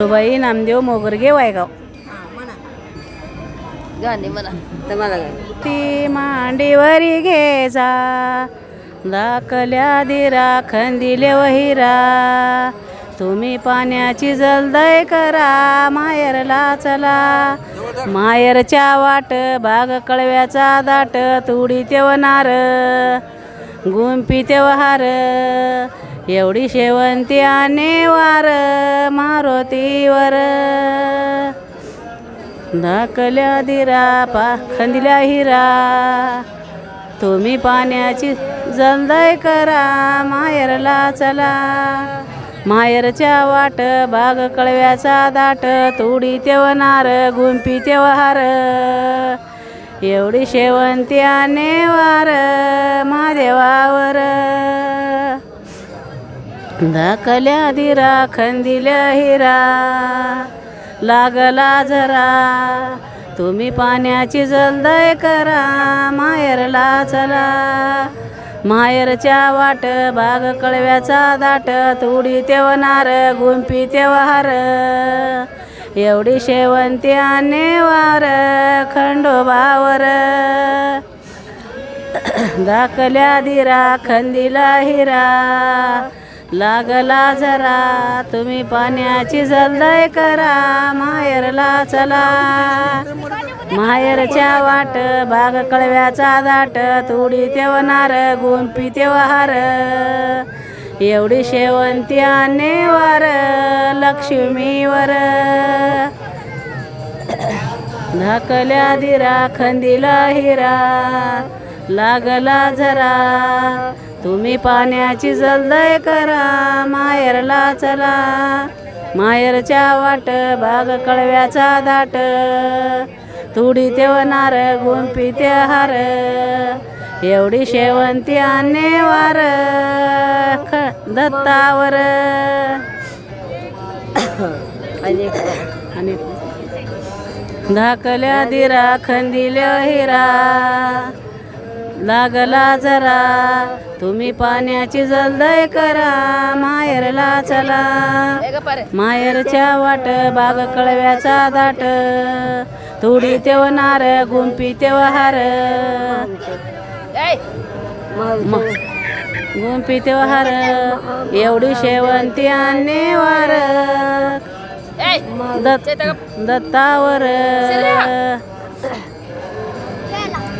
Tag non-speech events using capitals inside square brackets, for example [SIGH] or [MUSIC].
बाई नामदेव मोगरगे वायगाव. गाणे म्हणा. तर मला गाणे ती मांडीवरी घेजा दाखल्या दिरा खंदिले वहिरा. तुम्ही पाण्याची जलदय करा मायरला चला. मायरच्या वाट बाग कळव्याचा दाट तुडी तेवनार गुंपी तेवहार एवढी शेवंती आणि वार मारुतीवर. धाकल्या दिरा पाखंदिल्या हिरा. तुम्ही पाण्याची जलदय करा माहेरला चला. माहेरच्या वाट बाग कळव्याचा दाट तुडी तेवणार गुंपी तेवहार एवढी शेवंती आणि वार महादेवावर. दाखल्या दिरा खंदिल्या हिरा. लागला जरा तुम्ही पाण्याची जलदय करा. माहेरला चला. माहेरच्या वाट बाग कळव्याचा दाट. तुडी तेवणार गुंपी तेवहार एवढी शेवंती आणि वार खंडोबावर. दाखल्या दिरा खंदिला हिरा. लागला जरा तुम्ही पाण्याची जलदय करा माहेरला चला. माहेरच्या वाट बाग कळव्याचा दाट तुडी तेवनार गुंपी तेवहार एवढी शेवंती आणि वर लक्ष्मीवर. धाकल्या दिरा खंदिला हिरा लागला जरा. तुम्ही पाण्याची जलदय करा माहेरला चला. माहेरच्या वाट बाग कळव्याचा दाट. तुडी तेवनार गुंपी ते हार एवढी शेवंती आणि वार ख दत्तावर. [COUGHS] आणि धाकल्या दिरा खंदिल्या हिरा. लागला जरा. तुम्ही पाण्याची जलदय करा. माहेरला चला. माहेरच्या वाट बाग कळव्याचा दाट. तुडी तेवनार गुंपी तेवहार ए, म- गुंपी तेवहार एवढी शेवंती आणि वार. दत्तावर.